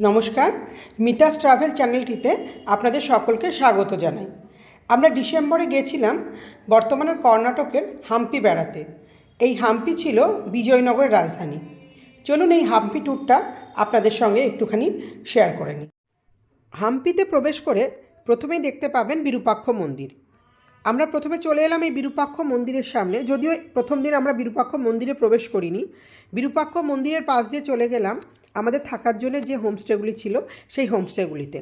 নমস্কার, মিতাস ট্রাভেল চ্যানেলটিতে আপনাদের সকলকে স্বাগত জানাই। আমরা ডিসেম্বরে গেছিলাম বর্তমানের কর্ণাটকের হাম্পি বেড়াতে। এই হাম্পি ছিল বিজয়নগরের রাজধানী। চলুন এই হাম্পি ট্যুরটা আপনাদের সঙ্গে একটুখানি শেয়ার করে নিই। হাম্পিতে প্রবেশ করে প্রথমেই দেখতে পাবেন বিরূপাক্ষ মন্দির। আমরা প্রথমে চলে এলাম এই বিরূপাক্ষ মন্দিরের সামনে। যদিও প্রথম দিন আমরা বিরূপাক্ষ মন্দিরে প্রবেশ করিনি। বিরূপাক্ষ মন্দিরের পাশ দিয়ে চলে গেলাম আমাদের থাকার জন্য যে হোমস্টেগুলি ছিল, সেই হোমস্টেগুলিতে।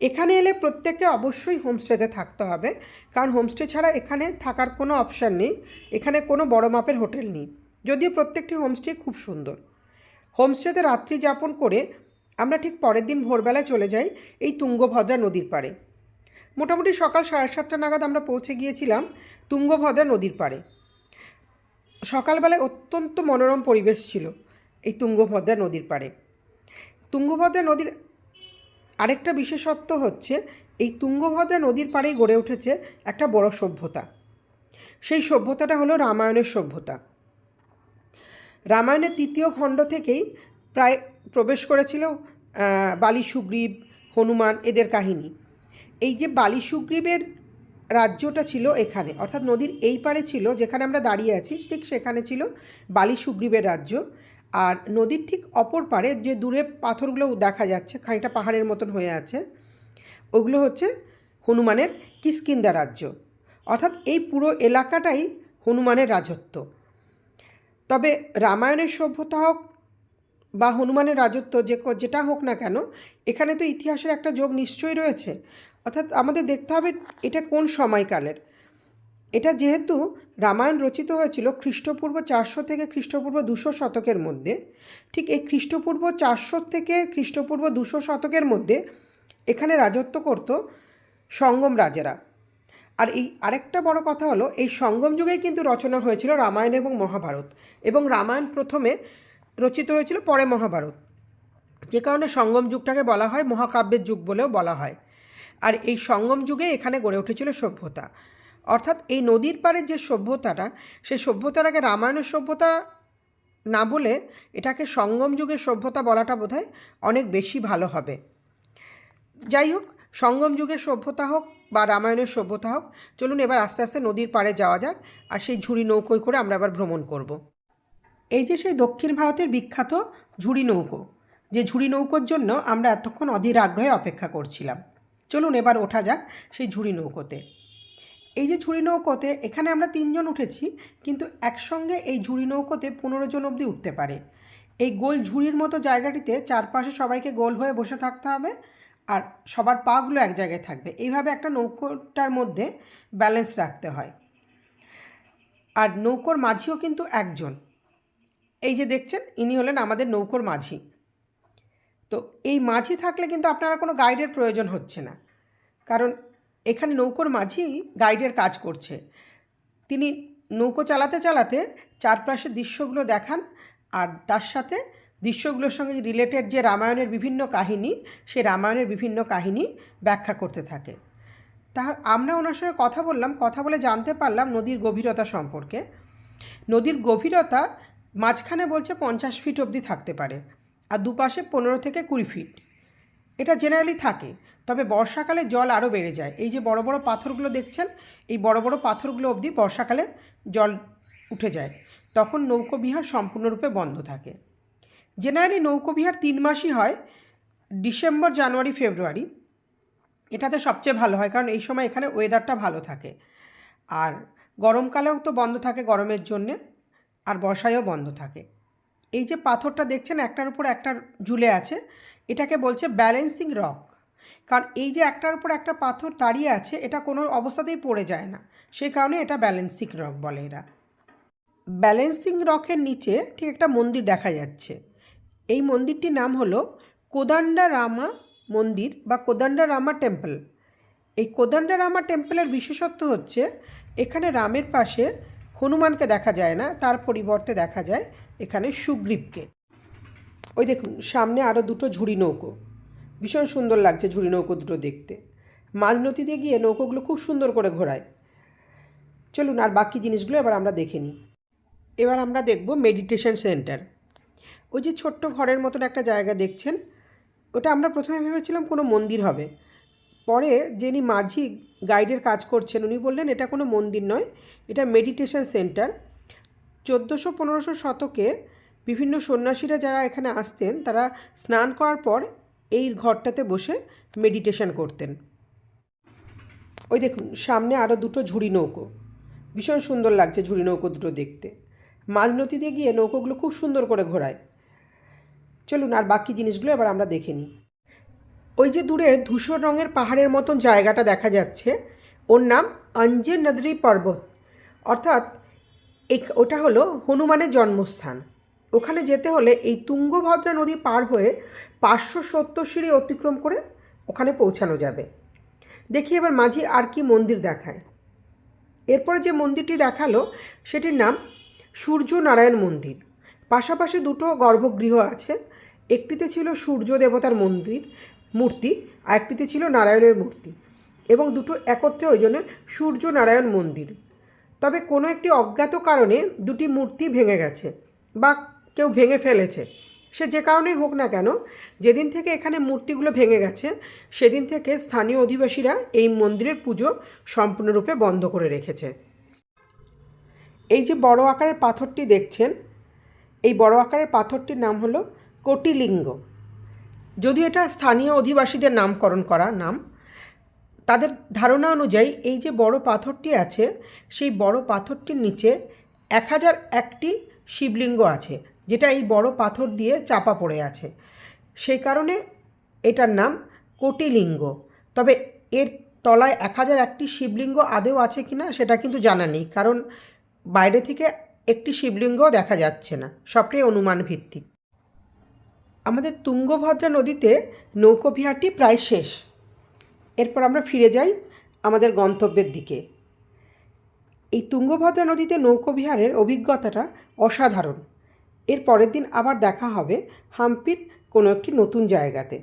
এখানে এলে প্রত্যেককে অবশ্যই হোমস্টেতে থাকতে হবে, কারণ হোমস্টে ছাড়া এখানে থাকার কোনো অপশান নেই, এখানে কোনো বড় মাপের হোটেল নেই। যদিও প্রত্যেকটি হোমস্টে খুব সুন্দর। হোমস্টেতে রাত্রি যাপন করে আমরা ঠিক পরের দিন ভোরবেলায় চলে যাই এই তুঙ্গভদ্রা নদীর পাড়ে। মোটামুটি সকাল সাড়ে সাতটা নাগাদ আমরা পৌঁছে গিয়েছিলাম তুঙ্গভদ্রা নদীর পাড়ে। সকালবেলায় অত্যন্ত মনোরম পরিবেশ ছিল এই তুঙ্গভদ্রা নদীর পাড়ে। তুঙ্গভদ্রা নদীর আরেকটা বিশেষত্ব হচ্ছে, এই তুঙ্গভদ্রা নদীর পাড়েই গড়ে উঠেছে একটা বড় সভ্যতা। সেই সভ্যতাটা হলো রামায়ণের সভ্যতা। রামায়ণের তৃতীয় খণ্ড থেকেই প্রায় প্রবেশ করেছিল বালি সুগ্রীব হনুমান এদের কাহিনী। এই যে বালি সুগ্রীবের রাজ্যটা ছিল এখানে, অর্থাৎ নদীর এই পারে ছিল যেখানে আমরা দাঁড়িয়ে আছি, ঠিক সেখানে ছিল বালি সুগ্রীবের রাজ্য। আর নদীর ঠিক অপর পারে যে দূরে পাথরগুলো দেখা যাচ্ছে, খানিকটা পাহাড়ের মতন হয়ে আছে, ওগুলো হচ্ছে হনুমানের কিষ্কিন্দা রাজ্য। অর্থাৎ এই পুরো এলাকাটাই হনুমানের রাজত্ব। তবে রামায়ণের সভ্যতা হোক বা হনুমানের রাজত্ব যে যেটা হোক না কেন, এখানে তো ইতিহাসের একটা যোগ নিশ্চয়ই রয়েছে। অর্থাৎ আমাদের দেখতে হবে এটা কোন সময়কালের। এটা যেহেতু রামায়ণ রচিত হয়েছিল খ্রিস্টপূর্ব চারশো থেকে খ্রিস্টপূর্ব দুশো শতকের মধ্যে, ঠিক এই খ্রিস্টপূর্ব চারশো থেকে খ্রিস্টপূর্ব দুশো শতকের মধ্যে এখানে রাজত্ব করত সঙ্গম রাজারা। আর এই আরেকটা বড় কথা হলো, এই সঙ্গম যুগেই কিন্তু রচনা হয়েছিল রামায়ণ এবং মহাভারত এবং রামায়ণ প্রথমে রচিত হয়েছিল পরে মহাভারত। যে কারণে সঙ্গম যুগটাকে বলা হয় মহাকাব্যের যুগ বলেও বলা হয়। আর এই সঙ্গম যুগে এখানে গড়ে উঠেছিল সভ্যতা। অর্থাৎ এই নদীর পাড়ের যে সভ্যতাটা, সেই সভ্যতাটাকে রামায়ণের সভ্যতা না বলে এটাকে সঙ্গম যুগের সভ্যতা বলাটা বোধহয় অনেক বেশি ভালো হবে। যাই হোক, সঙ্গম যুগের সভ্যতা হোক বা রামায়ণের সভ্যতা হোক, চলুন এবার আস্তে আস্তে নদীর পাড়ে যাওয়া যাক আর সেই ঝুড়ি নৌকোয় করে আমরা আবার ভ্রমণ করব। এই যে সেই দক্ষিণ ভারতের বিখ্যাত ঝুড়ি নৌকো, যে ঝুড়ি নৌকোর জন্য আমরা এতক্ষণ অধীর আগ্রহে অপেক্ষা করছিলাম। চলুন এবার ওঠা যাক সেই ঝুড়ি নৌকোতে। এই যে ঝুড়ি নৌকোতে এখানে আমরা তিনজন উঠেছি, কিন্তু একসঙ্গে এই ঝুড়ি নৌকোতে পনেরো জন অবধি উঠতে পারে। এই গোল ঝুড়ির মতো জায়গাটিতে চারপাশে সবাইকে গোল হয়ে বসে থাকতে হবে আর সবার পাগুলো এক জায়গায় থাকবে। এইভাবে একটা নৌকোটার মধ্যে ব্যালেন্স রাখতে হয়। আর নৌকোর মাঝিও কিন্তু একজন। এই যে দেখছেন, ইনি হলেন আমাদের নৌকোর মাঝি। তো এই মাঝি থাকলে কিন্তু আপনারা কোনো গাইডের প্রয়োজন হচ্ছে না। কারণ এখানে নৌকোর মাঝি গাইডের কাজ করছে। তিনি নৌকো চালাতে চালাতে চারপাশের দৃশ্যগুলো দেখান আর তার সাথে দৃশ্যগুলোর সঙ্গে রিলেটেড যে রামায়ণের বিভিন্ন কাহিনী, সেই রামায়ণের বিভিন্ন কাহিনী ব্যাখ্যা করতে থাকে। তা আমরা ওনার সঙ্গে কথা বললাম, কথা বলে জানতে পারলাম নদীর গভীরতা সম্পর্কে। নদীর গভীরতা মাঝখানে বলছে পঞ্চাশ ফিট অবধি থাকতে পারে আর দুপাশে পনেরো থেকে কুড়ি ফিট এটা জেনারেলি থাকে, তবে বর্ষাকালে জল আরও বেড়ে যায়। এই যে বড় বড় পাথরগুলো দেখছেন, এই বড় বড় পাথরগুলো অবধি বর্ষাকালে জল উঠে যায়। তখন নৌকোবিহার সম্পূর্ণরূপে বন্ধ থাকে। জেনারেলি নৌকোবিহার তিন মাসই হয়, ডিসেম্বর, জানুয়ারি, ফেব্রুয়ারি। এটাতে সবচেয়ে ভালো হয়, কারণ এই সময় এখানে ওয়েদারটা ভালো থাকে। আর গরমকালেও তো বন্ধ থাকে গরমের জন্যে, আর বর্ষায়ও বন্ধ থাকে। এই যে পাথরটা দেখছেন, একটার উপর একটা ঝুলে আছে এটাকে বলছে ব্যালেন্সিং রক কারণ এই যে একটার উপর একটা পাথর দাঁড়িয়ে আছে, এটা কোনো অবস্থাতেই পড়ে যায় না। সেই কারণে এটা ব্যালেন্সিং রক বলে এরা। ব্যালেন্সিং রকের নিচে ঠিক একটা মন্দির দেখা যাচ্ছে। এই মন্দিরটির নাম হলো কোদান্ডা রামা মন্দির বা কোদান্ডা রামা টেম্পল এই কোদান্ডা রামা টেম্পলের বিশেষত্ব হচ্ছে, এখানে রামের পাশে হনুমানকে দেখা যায় না, তার পরিবর্তে দেখা যায় এখানে সুগ্রীবকে। ওই দেখুন, সামনে আরও দুটো ঝুড়ি নৌকো। ভীষণ সুন্দর লাগছে ঝুড়ি নৌকো দুটো দেখতে। মাঝ নদীতে গিয়ে নৌকোগুলো খুব সুন্দর করে ঘোরায়। চলুন, আর বাকি জিনিসগুলো এবার আমরা দেখে নিই। এবার আমরা দেখব মেডিটেশন সেন্টার। ওই যে ছোট্ট ঘরের মতন একটা জায়গা দেখছেন? ওটা আমরা প্রথমে ভেবেছিলাম কোনো মন্দির হবে। পরে যিনি মাঝি গাইডের কাজ করছেন, উনি বললেন, এটা কোনো মন্দির নয়, এটা মেডিটেশন সেন্টার। চোদ্দোশো পনেরোশো শতকে বিভিন্ন সন্ন্যাসীরা যারা এখানে আসতেন, তারা স্নান করার পর এই ঘরটাতে বসে মেডিটেশন করতেন। ওই দেখুন, সামনে আরও দুটো ঝুড়ি নৌকো। ভীষণ সুন্দর লাগছে ঝুড়ি নৌকো দুটো দেখতে। মাঝ নদীতে গিয়ে নৌকোগুলো খুব সুন্দর করে ঘোরায়। চলুন, আর বাকি জিনিসগুলো এবার আমরা দেখে নিই। ওই যে দূরে ধূসর রঙের পাহাড়ের মতন জায়গাটা দেখা যাচ্ছে, ওর নাম অঞ্জে নদী পর্বত। অর্থাৎ এক- ওটা হলো হনুমানের জন্মস্থান। ওখানে যেতে হলে এই তুঙ্গভদ্রা নদী পার হয়ে পাঁচশো সত্তর সিঁড়ি অতিক্রম করে ওখানে পৌঁছানো যাবে। দেখি এবার মাঝি আর কি মন্দির দেখায়। এরপরে যে মন্দিরটি দেখাল, সেটির নাম সূর্য নারায়ণ মন্দির। পাশাপাশি দুটো গর্ভগৃহ আছে, একটিতে ছিল সূর্য দেবতার মন্দির মূর্তি, আর একটিতে ছিল নারায়ণের মূর্তি। এবং দুটো একত্রে ওই জন্য সূর্য নারায়ণ মন্দির। তবে কোনো একটি অজ্ঞাত কারণে দুটি মূর্তি ভেঙে গেছে বা কেউ ভেঙে ফেলেছে। সে যে কারণেই হোক না কেন, যেদিন থেকে এখানে মূর্তিগুলো ভেঙে গেছে, সেদিন থেকে স্থানীয় অধিবাসীরা এই মন্দিরের পুজো সম্পূর্ণরূপে বন্ধ করে রেখেছে। এই যে বড় আকারের পাথরটি দেখছেন, এই বড় আকারের পাথরটির নাম হলো কোটিলিঙ্গ। যদি এটা স্থানীয় অধিবাসীদের নামকরণ করা নাম, তাদের ধারণা অনুযায়ী এই যে বড় পাথরটি আছে, সেই বড় পাথরটির নিচে এক হাজার একটি শিবলিঙ্গ আছে। যেটা এই বড় পাথর দিয়ে চাপা পড়ে আছে। সেই কারণে এটার নাম কোটিলিঙ্গ। তবে এর তলায় এক হাজার একটি শিবলিঙ্গ আদেও আছে কিনা সেটা কিন্তু জানা নেই, কারণ বাইরে থেকে একটি শিবলিঙ্গও দেখা যাচ্ছে না, সবটাই অনুমান ভিত্তিক। আমাদের তুঙ্গভদ্রা নদীতে নৌকোবিহারটি প্রায় শেষ। এরপর আমরা ফিরে যাই আমাদের গন্তব্যের দিকে। এই তুঙ্গভদ্রা নদীতে নৌকোবিহারের অভিজ্ঞতাটা অসাধারণ। এর পরের দিন আবার দেখা হবে হাম্পির কোনো একটি নতুন জায়গাতে।